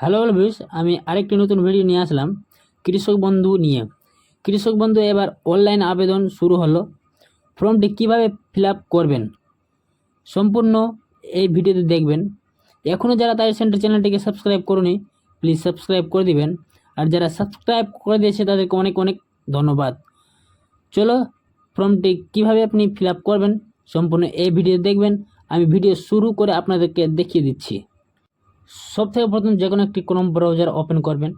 Hello views আমি আরেকটি নতুন ভিডিও নিয়ে আসলাম কৃষক বন্ধু নিয়ে। কৃষক বন্ধু, এবার অনলাইন আবেদন শুরু হলো। ফর্মটি কীভাবে ফিল করবেন সম্পূর্ণ এই ভিডিওতে দেখবেন। এখনও যারা তাই সেন্টার চ্যানেলটিকে সাবস্ক্রাইব করুনি প্লিজ সাবস্ক্রাইব করে দিবেন। আর যারা সাবস্ক্রাইব করে দিয়েছে, তাদেরকে অনেক অনেক ধন্যবাদ। চলো, ফর্মটি কীভাবে আপনি ফিল করবেন সম্পূর্ণ এই ভিডিও দেখবেন। আমি ভিডিও শুরু করে আপনাদেরকে দেখিয়ে দিচ্ছি। সব থেকে প্রথম যে কোনো একটি ক্রোম ব্রাউজার ওপেন করবেন।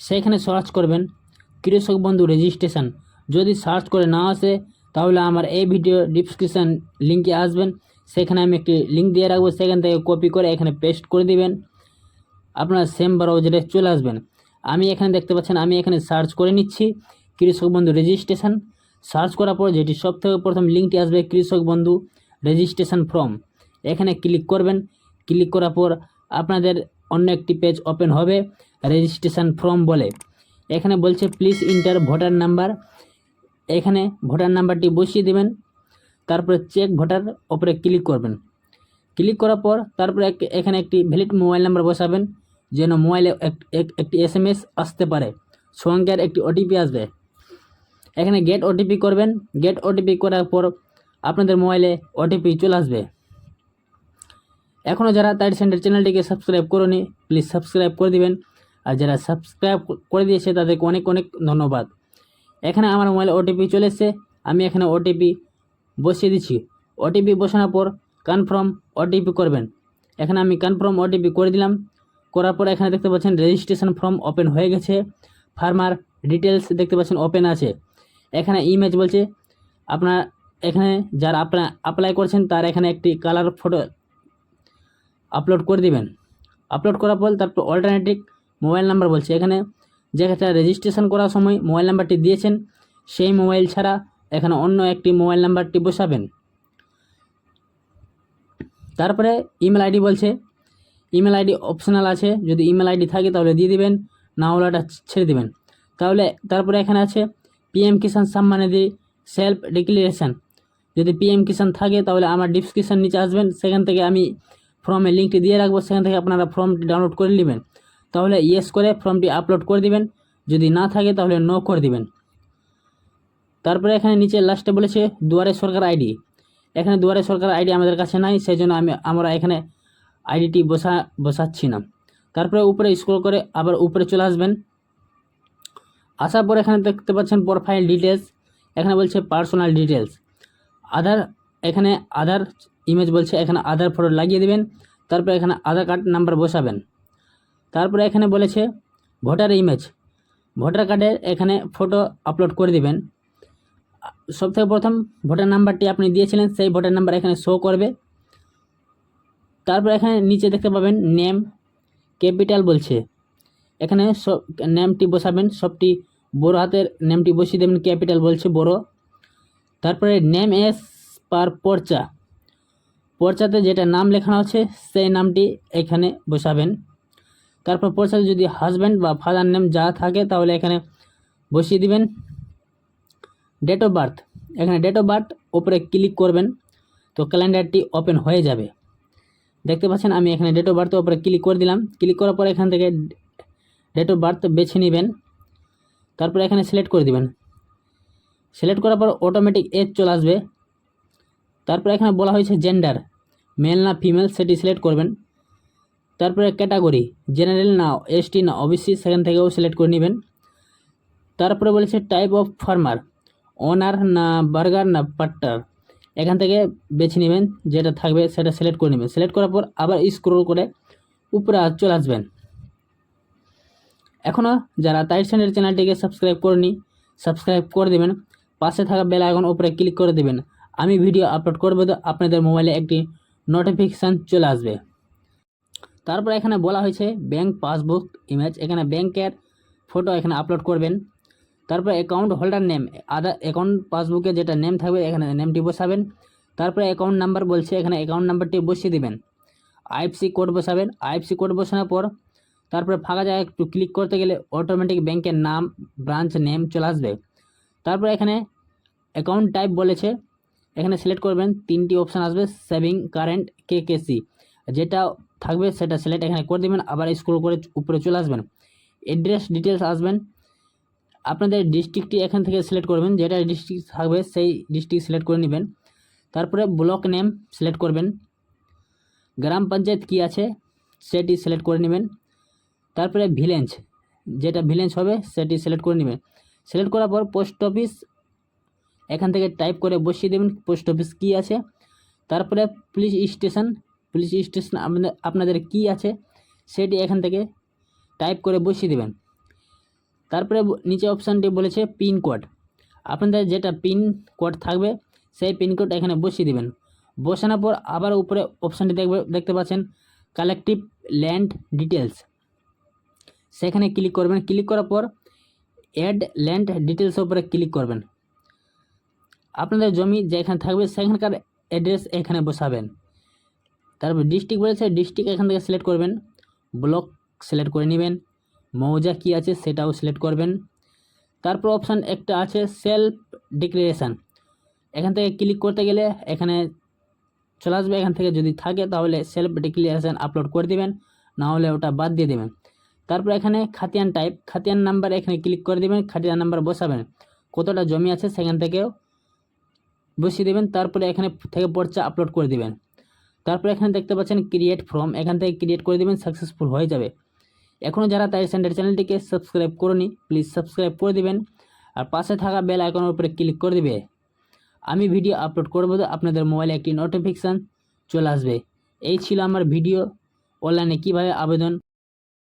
সেখানে সার্চ করবেন, কৃষক বন্ধু রেজিস্ট্রেশন যদি সার্চ করে না আসে, তাহলে আমার এই ভিডিও ডিসক্রিপশান লিঙ্কে আসবেন। সেখানে আমি একটি লিঙ্ক দিয়ে রাখব, সেখান থেকে কপি করে এখানে পেস্ট করে দিবেন। আপনার সেম ব্রাউজারে চলে আসবেন। আমি এখানে দেখতে পাচ্ছেন, আমি এখানে সার্চ করে নিচ্ছি, কৃষক বন্ধু রেজিস্ট্রেশন সার্চ করার পর যেটি সব থেকে প্রথম লিঙ্কটি আসবে, কৃষক বন্ধু রেজিস্ট্রেশন ফর্ম এখানে ক্লিক করবেন। ক্লিক করার পর আপনাদের অন্য একটি পেজ ওপেন হবে রেজিস্ট্রেশন ফর্ম বলে। এখানে বলছে প্লিজ ইন্টার ভোটার নাম্বার এখানে ভোটার নাম্বারটি বসিয়ে দেবেন, তারপরে চেক ভোটার ওপরে ক্লিক করবেন। ক্লিক করার পর তারপরে এখানে একটি ভ্যালিড মোবাইল নাম্বার বসাবেন, যেন মোবাইলে এক- এক- একটি এস এম এস আসতে পারে। সঙ্গে একটি ওটিপি আসবে। এখানে গেট ওটিপি করবেন। গেট ওটিপি করার পর আপনাদের মোবাইলে ওটিপি চলে আসবে। এখনও যারা তাই সেন্টার চ্যানেলটিকে সাবস্ক্রাইব করনি প্লিজ সাবস্ক্রাইব করে দিবেন। আর যারা সাবস্ক্রাইব করে দিয়েছে, তাদেরকে অনেক অনেক ধন্যবাদ। এখানে আমার মোবাইলে ওটিপি চলে এসেছে। আমি এখানে ওটিপি বসিয়ে দিচ্ছি। ওটিপি বসানোর পর কনফার্ম ওটিপি করবেন। এখানে আমি কনফার্ম ওটিপি করে দিলাম। করার পর এখানে দেখতে পাচ্ছেন রেজিস্ট্রেশন ফর্ম ওপেন হয়ে গেছে। ফার্মার ডিটেলস দেখতে পাচ্ছেন ওপেন আছে। এখানে ইমেজ বলছে, আপনার এখানে যারা আপনার অ্যাপ্লাই করছেন, তার এখানে একটি কালার ফটো আপলোড করে দিবেন। আপলোড করার পর তারপর অল্টারনেটিভ মোবাইল নাম্বার বলছে। এখানে যেটা রেজিস্ট্রেশন করার সময় মোবাইল নাম্বারটি দিয়েছেন, সেই মোবাইল ছাড়া এখানে অন্য একটি মোবাইল নাম্বারটি বসাবেন। তারপরে ইমেল আইডি বলছে। ইমেল আইডি অপশনাল আছে। যদি ইমেল আইডি থাকে তাহলে দিয়ে দিবেন, না হলে ওটা ছেড়ে দিবেন। তাহলে তারপরে এখানে আছে PM Kisan Samman Nidhi self declaration যদি পিএম কিষাণ থাকে তাহলে আমার ডিসক্রিপশান নিচে আসবেন। সেখান থেকে আমি ফর্মের লিঙ্কটি দিয়ে রাখব, সেখান থেকে আপনারা ফর্মটি ডাউনলোড করে নেবেন। তাহলে ইয়েস করে ফর্মটি আপলোড করে দিবেন। যদি না থাকে, তাহলে নো করে দিবেন। তারপরে এখানে নিচে লাস্টে বলেছে, দুয়ারে সরকার আইডি এখানে দুয়ারে সরকার আইডি আমাদের কাছে নাই সেই জন্য আমি, আমরা এখানে আইডিটি বসা, বসাচ্ছি না। তারপরে উপরে স্ক্রল করে আবার উপরে চলে আসবেন। আসার পর এখানে দেখতে পাচ্ছেন প্রোফাইল ডিটেলস এখানে বলছে পার্সোনাল ডিটেলস আধার এখানে আধার ইমেজ বলছে, এখানে আধার ফটো লাগিয়ে দেবেন, তারপরে এখানে আধার কার্ড নাম্বার বসাবেন। তারপরে এখানে বলেছে ভোটার ইমেজ ভোটার কার্ডের এখানে ফটো আপলোড করে দিবেন। সবথেকে প্রথম ভোটার নাম্বারটি আপনি দিয়েছিলেন, সেই ভোটার নাম্বার এখানে শো করবে। তারপর এখানে নিচে দেখতে পাবেন নেম ক্যাপিটাল বলছে। এখানে সব নেমটি বসাবেন, সবটি বড় হাতের নেমটি বসিয়ে দেবেন ক্যাপিটাল বলছে বড়। তারপরে নেম এস পার পর্চা পর্চাতে যেটা নাম লেখানো আছে, সেই নামটি এখানে বসাবেন। তারপর পর্চাতে যদি হাজব্যান্ড বা ফাদার নেম যা থাকে, তাহলে এখানে বসিয়ে দিবেন। ডেট অফ বার্থ এখানে ডেট অফ বার্থ ওপরে ক্লিক করবেন, তো ক্যালেন্ডারটি ওপেন হয়ে যাবে। দেখতে পাচ্ছেন, আমি এখানে ডেট অফ বার্থ ওপরে ক্লিক করে দিলাম। ক্লিক করার পর এখান থেকে ডেট অফ বার্থ বেছে নেবেন। তারপর এখানে সিলেক্ট করে দিবেন। সিলেক্ট করার পর অটোমেটিক এজ চলে আসবে। তারপর এখানে বলা হয়েছে জেন্ডার মেল না ফিমেল সেটি সিলেক্ট করবেন। তারপরে ক্যাটাগরি, জেনারেল না এসটি না ওবিসি, সেখান থেকেও সিলেক্ট করে নেবেন। তারপরে বলেছে টাইপ অফ ফার্মার, ওনার না বার্গার না পাট্টার, এখান থেকে বেছে নেবেন, যেটা থাকবে সেটা সিলেক্ট করে নেবেন। সিলেক্ট করার পর আবার স্ক্রোল করে উপরে চলে আসবেন। এখনও যারা তাই চ্যানেল চ্যানেলটিকে সাবস্ক্রাইব করেনি, সাবস্ক্রাইব করে দেবেন। পাশে থাকা বেল আইকন উপরে ক্লিক করে দেবেন। আমি ভিডিও আপলোড করব তো আপনাদের মোবাইলে একটি নোটিফিকেশান চলে আসবে। তারপর এখানে বলা হয়েছে ব্যাংক পাসবুক ইমেজ এখানে ব্যাংকের ফটো এখানে আপলোড করবেন। তারপরে account holder name other account পাসবুকে যেটা নেম থাকবে, এখানে নেমটি বসাবেন। তারপরে অ্যাকাউন্ট নাম্বার বলছে, এখানে অ্যাকাউন্ট নাম্বারটি বসিয়ে দেবেন। আইএফসি কোড বসাবেন। আইএফসি কোড বসানোর পর তারপরে ফাঁকা জায়গায় একটু ক্লিক করতে গেলে অটোমেটিক ব্যাংকের নাম ব্রাঞ্চ নেম চলে আসবে। তারপরে এখানে অ্যাকাউন্ট টাইপ বলেছে এখানে সিলেক্ট করবেন, তিনটি অপশান আসবে সেভিং কারেন্ট কে কেসি যেটা থাকবে সেটা সিলেক্ট এখানে করে দেবেন, আবার স্ক্রল করে উপরে চলে আসবেন। অ্যাড্রেস ডিটেলস আসবেন। আপনাদের ডিস্ট্রিক্টটি এখান থেকে সিলেক্ট করবেন, যেটা ডিস্ট্রিক্ট থাকবে সেই ডিস্ট্রিক্ট সিলেক্ট করে নেবেন। তারপরে ব্লক নেম সিলেক্ট করবেন। গ্রাম পঞ্চায়েত কী আছে, সেটি সিলেক্ট করে নেবেন। তারপরে ভিলেজ যেটা ভিলেজ হবে, সেটি সিলেক্ট করে নেবেন। সিলেক্ট করার পর পোস্ট অফিস এখান থেকে টাইপ করে বসিয়ে দেবেন পোস্ট অফিস কী আছে। তারপরে পুলিশ স্টেশন পুলিশ স্টেশন আপনাদের আপনাদের কী আছে সেটি এখান থেকে টাইপ করে বসিয়ে দেবেন। তারপরে নিচে অপশানটি বলেছে পিন কোড আপনাদের যেটা পিন কোড থাকবে সেই পিন কোড এখানে বসিয়ে দেবেন। বসানোর পর আবার উপরে অপশানটি দেখবে, দেখতে পাচ্ছেন কালেকটিভ ল্যান্ড ডিটেলস সেখানে ক্লিক করবেন। ক্লিক করার পর অ্যাড ল্যান্ড ডিটেলসের উপরে ক্লিক করবেন। আপনাদের জমি যেখানে থাকবে সেখানকার অ্যাড্রেস এখানে বসাবেন। তারপর ডিস্ট্রিক্ট বলেছে ডিস্ট্রিক্ট এখান থেকে সিলেক্ট করবেন। ব্লক সিলেক্ট করে নেবেন। মৌজা কী আছে সেটাও সিলেক্ট করবেন। তারপর অপশান একটা আছে সেলফ ডিক্লারেশান এখান থেকে ক্লিক করতে গেলে এখানে চলে আসবে। এখান থেকে যদি থাকে তাহলে সেলফ ডিক্লারেশান আপলোড করে দেবেন। না হলে ওটা বাদ দিয়ে দেবেন। তারপর এখানে খাতিয়ান টাইপ খাতিয়ান নাম্বার এখানে ক্লিক করে দেবেন। খাতিয়ান নাম্বার বসাবেন। কতটা জমি আছে সেখান থেকেও বসিয়ে দেবেন, তারপরে এখানে থেকে পর্চা আপলোড করে দেবেন। তারপরে এখানে দেখতে পাচ্ছেন ক্রিয়েট ফর্ম এখান থেকে ক্রিয়েট করে দেবেন সাকসেসফুল হয়ে যাবে। এখনও যারা তাই সেন্টার চ্যানেলটিকে সাবস্ক্রাইব করনি প্লিজ সাবস্ক্রাইব করে দিবেন। আর পাশে থাকা বেল আইকনের উপরে ক্লিক করে দিবে। আমি ভিডিও আপলোড করব তো আপনাদের মোবাইলে একটি নোটিফিকেশান চলে আসবে। এই ছিল আমার ভিডিও অনলাইনে কীভাবে আবেদন